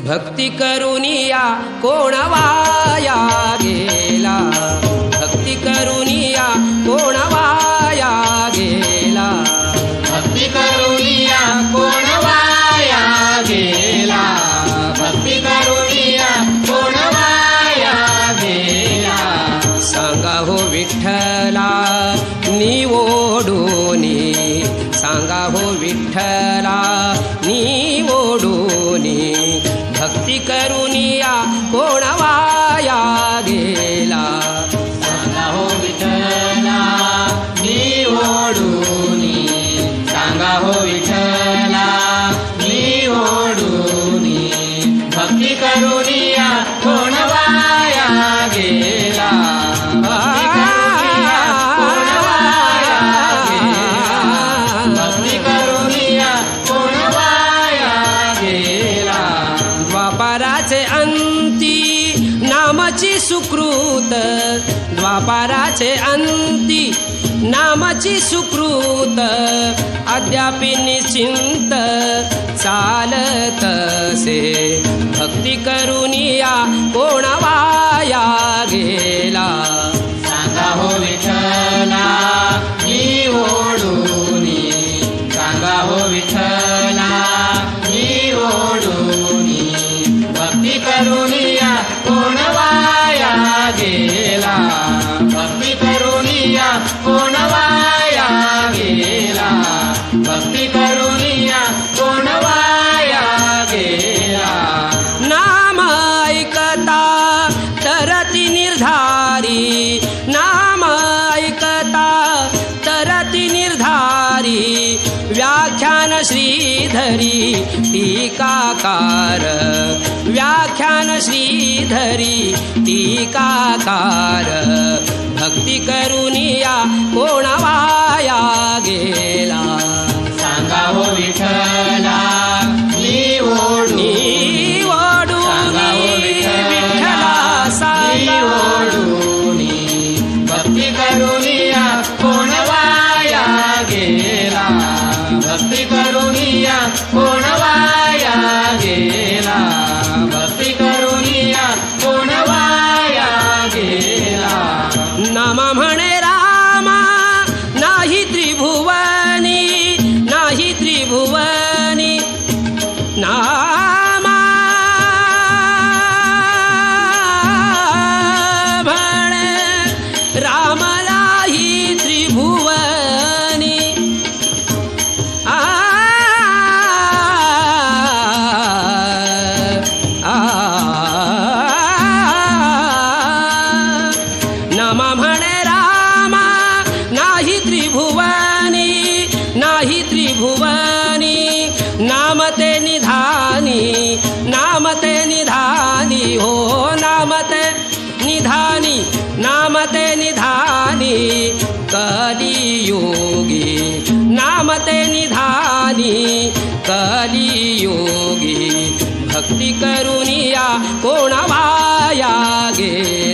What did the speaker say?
भक्ती करुनिया कोण वाया गे? सुकृत द्वापाराचे अंती नामाची सुकृत अद्यापि निश्चिंत चालत से भक्ती करुनिया कोणावाय काकार. व्याख्यान श्रीधरी टीकाकार भक्ती करुनिया कोणा वाया गेला. सांगा हो विठला ಭುವ नामते निधानी कली योगी नामते निधानी कली योगी भक्ती करुनिया कोणा वाया गे?